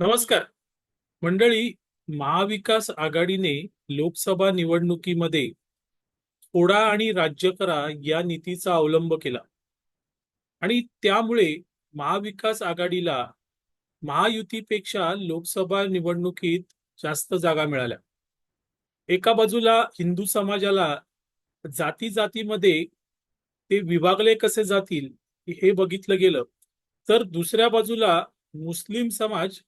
नमस्कार. मंडळी महाविकास आघाडीने लोकसभा निवडणुकीमध्ये ओडा आणि राज्य करा या नीतीचा अवलंब केला. आणि त्यामुळे महाविकास आघाडीला महायुतीपेक्षा लोकसभा निवडणुकीत जास्त जागा मिळाल्या. एका बाजूला हिंदू समाजाला जाती जातीमध्ये ते विभागले कसे जातील हे बघितलं गेलं तर दुसऱ्या बाजूला मुस्लिम समाज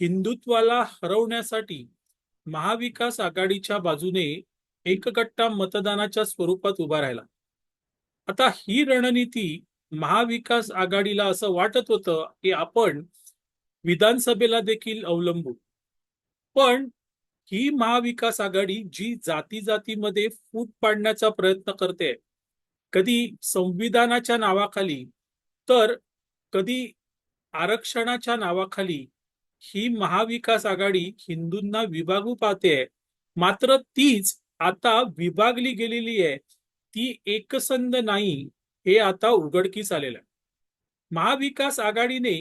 हिंदुत्वाला हरवण्यासाठी महाविकास आघाडीच्या बाजूने एकगट्टा मतदानाच्या स्वरूपात उभा राहिला. आता ही रणनीती महाविकास आघाडीला असं वाटत होतं की आपण विधानसभेला देखील अवलंबू पण ही महाविकास आघाडी जी जाती जातीमध्ये फूट पाडण्याचा प्रयत्न करते कधी संविधानाच्या नावाखाली तर कधी आरक्षणाच्या नावाखाली ही महाविकास आघाडी हिंदूंना विभागू पाहते मात्र तीच आता विभागली गेलेली आहे. ती एकसंध नाही हे आता उघडकीस आलेलं आहे. महाविकास आघाडीने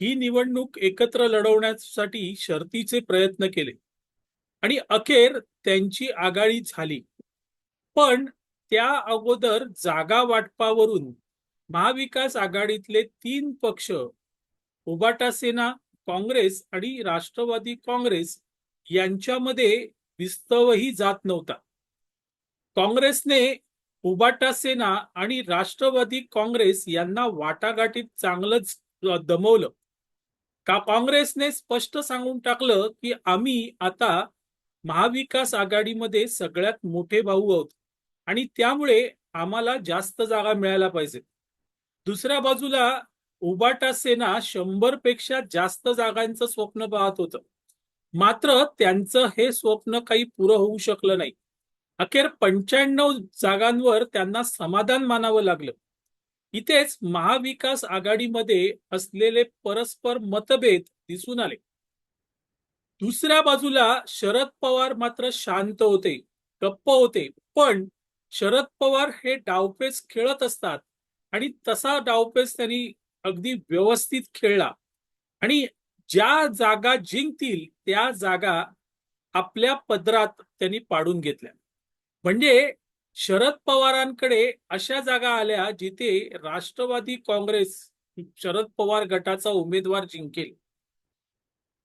ही निवडणूक एकत्र लढवण्यासाठी शर्तीचे प्रयत्न केले. आणि अखेर त्यांची आघाडी झाली. पण त्या अगोदर जागा वाटपावरून महाविकास आघाडीतले तीन पक्ष उबाटा सेना काँग्रेस आणि राष्ट्रवादी काँग्रेस यांच्यामध्ये विस्तवही जात नव्हता. काँग्रेसने उबाटा सेना आणि राष्ट्रवादी काँग्रेस यांना वाटाघाटीत चांगलंच दमवलं. का काँग्रेसने स्पष्ट सांगून टाकलं की आम्ही आता महाविकास आघाडीमध्ये सगळ्यात मोठे भाऊ आहोत आणि त्यामुळे आम्हाला जास्त जागा मिळायला पाहिजे. दुसऱ्या बाजूला उबाटा सेना शंभरपेक्षा जास्त जागांचं स्वप्न पाहत होतं. मात्र त्यांचं हे स्वप्न काही पुरं होऊ शकलं नाही. अखेर पंच्याण्णव जागांवर त्यांना समाधान मानावं लागलं. इथेच महाविकास आघाडीमध्ये असलेले परस्पर मतभेद दिसून आले. दुसऱ्या बाजूला शरद पवार मात्र शांत होते गप्प होते पण शरद पवार हे डावपेच खेळत असतात आणि तसा डावपेच त्यांनी अगदी व्यवस्थित खेळला. आणि ज्या जागा जिंकतील त्या जागा आपल्या पदरात त्यांनी पाडून घेतल्या. म्हणजे शरद पवारांकडे अशा जागा आल्या जिथे राष्ट्रवादी काँग्रेस शरद पवार गटाचा उमेदवार जिंकेल.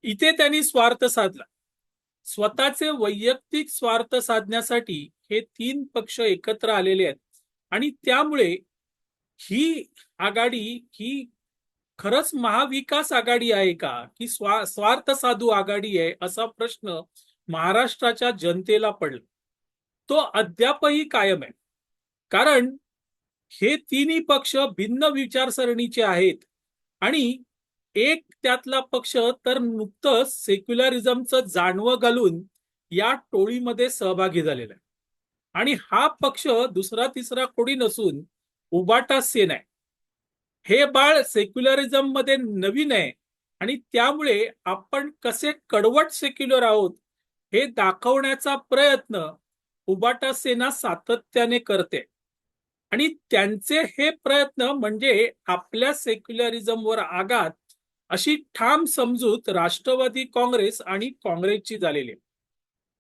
इथे त्यांनी स्वार्थ साधला. स्वतःचे वैयक्तिक स्वार्थ साधण्यासाठी हे तीन पक्ष एकत्र आलेले आहेत. आणि त्यामुळे ही आघाडी ही खरंच महाविकास आघाडी आहे का? की स्वा स्वार्थ साधू आघाडी आहे असा प्रश्न महाराष्ट्राच्या जनतेला पडला. तो अद्यापही कायम आहे. कारण हे तिन्ही पक्ष भिन्न विचारसरणीचे आहेत आणि एक त्यातला पक्ष तर नुकतंच सेक्युलरिझमचं जाणवं घालून या टोळीमध्ये सहभागी झालेला आहे. आणि हा पक्ष दुसरा तिसरा कोणी नसून उबाटा सेन आहे. हे बाळ सेक्युलरिझममध्ये नवीन आहे आणि त्यामुळे आपण कसे कडवट सेक्युलर आहोत हे दाखवण्याचा प्रयत्न उबाटा सेना सातत्याने करते. आणि त्यांचे हे प्रयत्न म्हणजे आपल्या सेक्युलरिझमवर आघात अशी ठाम समजूत राष्ट्रवादी काँग्रेस आणि काँग्रेसची झालेली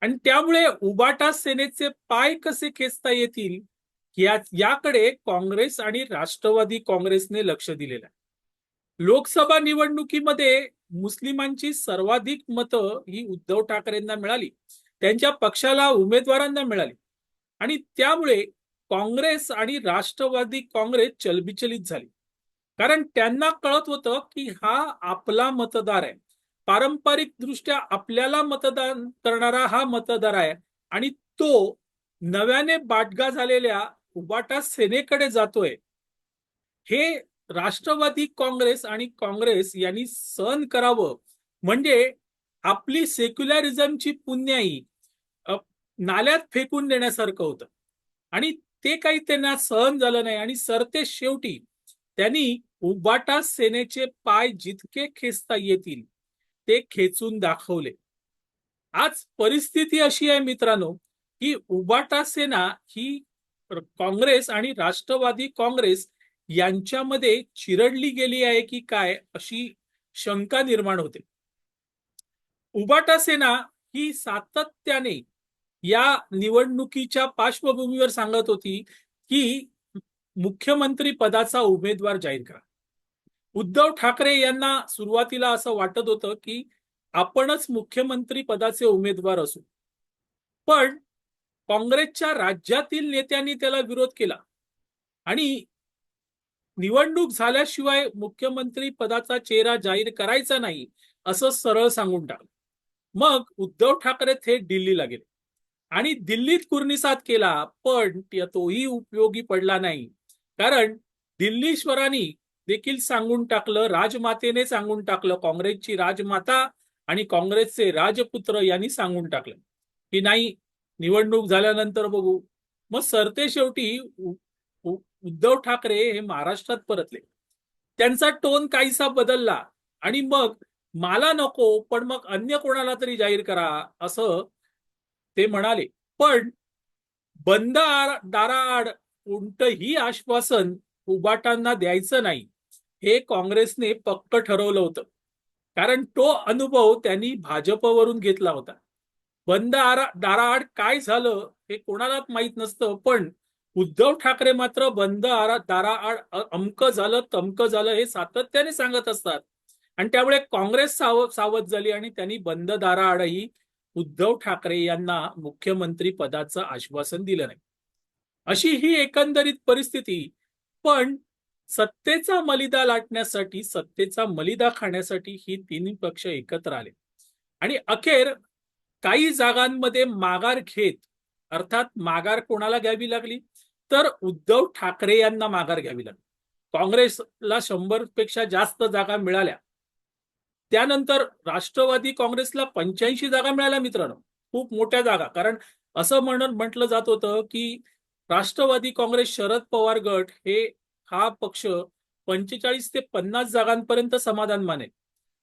आणि त्यामुळे उबाटा सेनेचे पाय कसे खेचता येतील? या याकडे काँग्रेस आणि राष्ट्रवादी काँग्रेसने लक्ष दिलेलं आहे. लोकसभा निवडणुकीमध्ये मुस्लिमांची सर्वाधिक मतं ही उद्धव ठाकरेंना मिळाली त्यांच्या पक्षाला उमेदवारांना मिळाली आणि त्यामुळे काँग्रेस आणि राष्ट्रवादी काँग्रेस चलबिचलित झाली. कारण त्यांना कळत होतं की हा आपला मतदार आहे. पारंपरिक दृष्ट्या आपल्याला मतदान करणारा हा मतदार आहे आणि तो नव्याने बाटगा झालेल्या उबाटा सेनेकडे जातोय. हे राष्ट्रवादी काँग्रेस आणि काँग्रेस यांनी सहन करावं. म्हणजे आपली सेक्युलरिझमची पुण्याई नाल्यात फेकून देण्यासारखं होतं. आणि ते काही त्यांना सहन झालं नाही. आणि सरते शेवटी त्यांनी उबाटा सेनेचे पाय जितके खेचता येतील ते खेचून दाखवले. आज परिस्थिती अशी आहे मित्रांनो की उबाटा सेना ही काँग्रेस आणि राष्ट्रवादी काँग्रेस यांच्यामध्ये चिरडली गेली आहे की काय अशी शंका निर्माण होते. उबाटा सेना ही सातत्याने या निवडणुकीच्या पार्श्वभूमीवर सांगत होती की मुख्यमंत्री पदाचा उमेदवार जाहीर करा. उद्धव ठाकरे यांना सुरुवातीला असं वाटत होतं की आपणच मुख्यमंत्री पदाचे उमेदवार असू. पण काँग्रेसच्या राज्यातील नेत्यांनी त्याला विरोध केला. आणि निवडणूक झाल्याशिवाय मुख्यमंत्री पदाचा चेहरा जाहीर करायचा नाही असं सरळ सांगून टाकलं. मग उद्धव ठाकरे थेट दिल्लीला गेले. आणि दिल्लीत कुर्निसात केला पण तोही उपयोगी पडला नाही. कारण दिल्लीश्वरांनी देखील सांगून टाकलं राजमातेने सांगून टाकलं काँग्रेसची राजमाता आणि काँग्रेसचे राजपुत्र यांनी सांगून टाकलं की नाही निवडणूक झाल्यानंतर बघू. मग सरते शेवटी उद्धव ठाकरे हे महाराष्ट्रात परतले. त्यांचा टोन काहीसा बदलला आणि मग मला नको पण मग अन्य कोणाला तरी जाहीर करा असं ते म्हणाले. पण बंद दाराआड कोणतंही आश्वासन उबाटांना द्यायचं नाही हे काँग्रेसने पक्क ठरवलं होतं. कारण तो अनुभव त्यांनी भाजपवरून घेतला होता. बंद आरा दाराआड काय झालं हे कोणालाच माहीत नसतं पण उद्धव ठाकरे मात्र बंद आरा दाराआड अमकं झालं तमकं झालं हे सातत्याने सांगत असतात. आणि त्यामुळे काँग्रेस साव सावध झाली आणि त्यांनी बंद दाराआडही उद्धव ठाकरे यांना मुख्यमंत्री पदाचं आश्वासन दिलं नाही. अशी ही एकंदरीत परिस्थिती. पण सत्तेचा मलिदा लाटण्यासाठी सत्तेचा मलिदा खाण्यासाठी ही तिन्ही पक्ष एकत्र आले. आणि अखेर काही जागांमध्ये माघार घेत अर्थात माघार कोणाला घ्यावी लागली? तर उद्धव ठाकरे यांना माघार घ्यावी लागली. काँग्रेसला शंभरपेक्षा जास्त जागा मिळाल्या. त्यानंतर राष्ट्रवादी काँग्रेसला पंच्याऐंशी जागा मिळाल्या मित्रांनो. खूप मोठ्या जागा. कारण असं म्हणून म्हटलं जात होतं की राष्ट्रवादी काँग्रेस शरद पवार गट हे हा पक्ष पंचेचाळीस ते पन्नास जागांपर्यंत समाधान मानेल.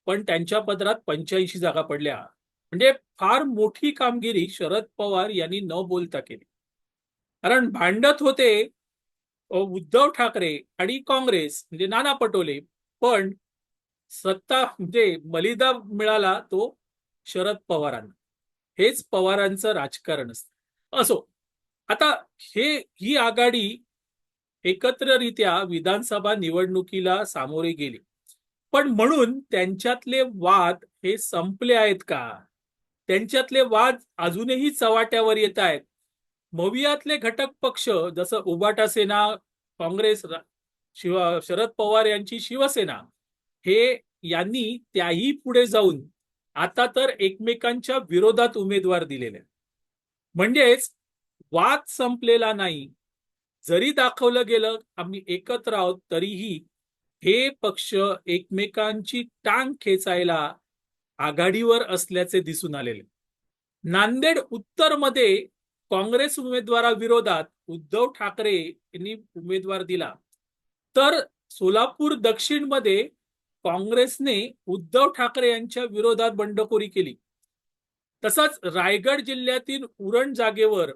पण त्यांच्या पदरात पंच्याऐंशी जागा पडल्या. म्हणजे फार मोठी कामगिरी शरद पवार यांनी न बोलता केली. कारण भांडत होते उद्धव ठाकरे आणि काँग्रेस म्हणजे नाना पटोले पण सत्ता म्हणजे बलिदा मिळाला तो शरद पवारांना. हेच पवारांचं राजकारण असतं. असो आता हे ही आघाडी एकत्ररित्या विधानसभा निवडणुकीला सामोरे गेली. पण म्हणून त्यांच्यातले वाद हे संपले आहेत का? त्यांच्यातले वाद अजूनही चव्हाट्यावर येत आहेत. मवियातले घटक पक्ष जसं उबाटा सेना काँग्रेस शिव शरद पवार यांची शिवसेना हे यांनी त्याही पुढे जाऊन आता तर एकमेकांच्या विरोधात उमेदवार दिलेले. म्हणजेच वाद संपलेला नाही. जरी दाखवलं गेलं आम्ही एकत्र आहोत तरीही हे पक्ष एकमेकांची टांग खेचायला आघाडीवर असल्याचे दिसून आलेले. नांदेड उत्तरमध्ये काँग्रेस उमेदवाराविरोधात उद्धव ठाकरे यांनी उमेदवार दिला. तर सोलापूर दक्षिणमध्ये काँग्रेसने उद्धव ठाकरे यांच्या विरोधात बंडखोरी केली. तसंच रायगड जिल्ह्यातील उरण जागेवर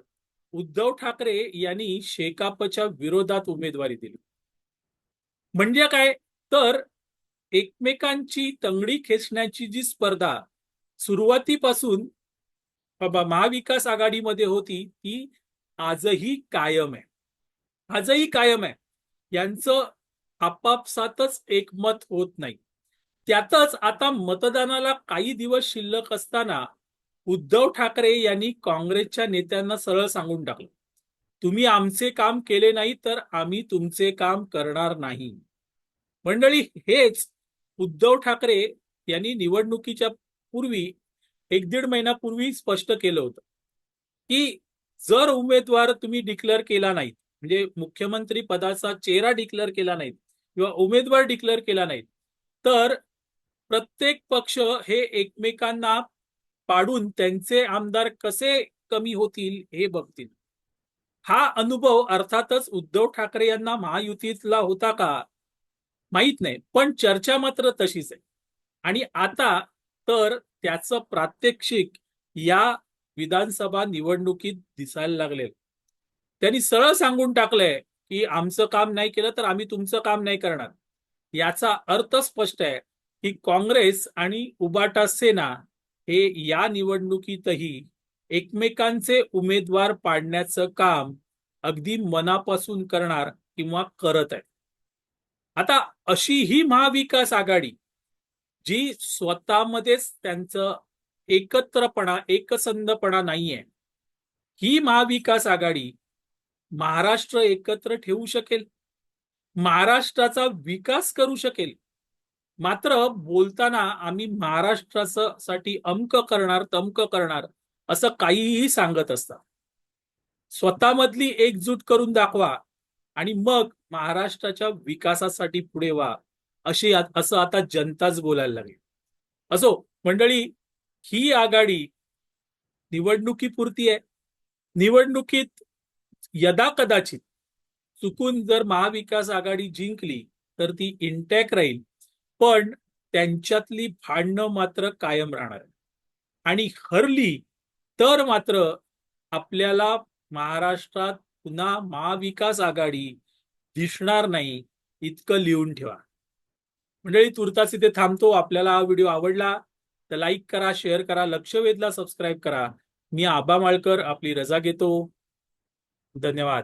उद्धव ठाकरे यांनी शेकापच्या विरोधात उमेदवारी दिली. म्हणजे काय? तर एकमेकांची तंगडी खेचण्याची जी स्पर्धा सुरुवातीपासून बाबा महाविकास आघाडीमध्ये होती ती आजही कायम आहे. आजही कायम आहे. यांचं आपापसातच एकमत होत नाही. त्यातच आता मतदानाला काही दिवस शिल्लक असताना उद्धव ठाकरे यांनी काँग्रेसच्या नेत्यांना सरळ सांगून टाकलं तुम्ही आमचे काम केले नाही तर आम्ही तुमचे काम करणार नाही. मंडळी हेच उद्धव ठाकरे यांनी निवडणुकीच्या पूर्वी एक दीड महिन्यापूर्वी स्पष्ट केलं होतं की जर उमेदवार तुम्ही डिक्लेअर केला नाहीत म्हणजे मुख्यमंत्री पदाचा चेहरा डिक्लेअर केला नाहीत किंवा उमेदवार डिक्लेअर केला नाहीत तर प्रत्येक पक्ष हे एकमेकांना पाडून त्यांचे आमदार कसे कमी होतील हे बघतील. हा अनुभव अर्थातच उद्धव ठाकरे यांना महायुतीतला होता का? माहीत नाही पण चर्चा मात्र तशीच आहे. आणि आता तर त्याचं प्रात्यक्षिक या विधानसभा निवडणुकीत दिसायला लागले. त्यांनी सरळ सांगून टाकलंय की आमचं काम नाही केलं तर आम्ही तुमचं काम नाही करणार. याचा अर्थ स्पष्ट आहे की काँग्रेस आणि उबाटा सेना हे या निवडणुकीतही एकमेकांचे उमेदवार पाडण्याचं काम अगदी मनापासून करणार किंवा करत आहे आता अशी ही महाविकास आघाडी जी स्वतःमध्येच त्यांचं एकत्रपणा एकसंधपणा नाहीये ही महाविकास आघाडी महाराष्ट्र एकत्र ठेवू शकेल महाराष्ट्राचा विकास करू शकेल. मात्र बोलताना आम्ही महाराष्ट्रासाठी अमक करणार तमक करणार असं काहीही सांगत असतात स्वतःमधली एकजूट करून दाखवा आणि मग महाराष्ट्राच्या विकासासाठी पुढे व्हा अशी असं आता जनताच बोलायला लागेल. असो मंडळी ही आघाडी निवडणुकीपुरती आहे. निवडणुकीत यदा कदाचित चुकून जर महाविकास आघाडी जिंकली तर ती इंटॅक राहील. पण त्यांच्यातली भांडणं मात्र कायम राहणार आणि हरली तर मात्र आपल्याला महाराष्ट्रात पुन्हा महाविकास आघाडी दिसणार नाही इतकं लिहून ठेवा. मंडळी तुर्तास इथे थांबतो. आपल्याला हा व्हिडिओ आवडला तर लाईक करा शेअर करा लक्ष वेधला सबस्क्राईब करा. मी आबा माळकर आपली रजा घेतो. धन्यवाद.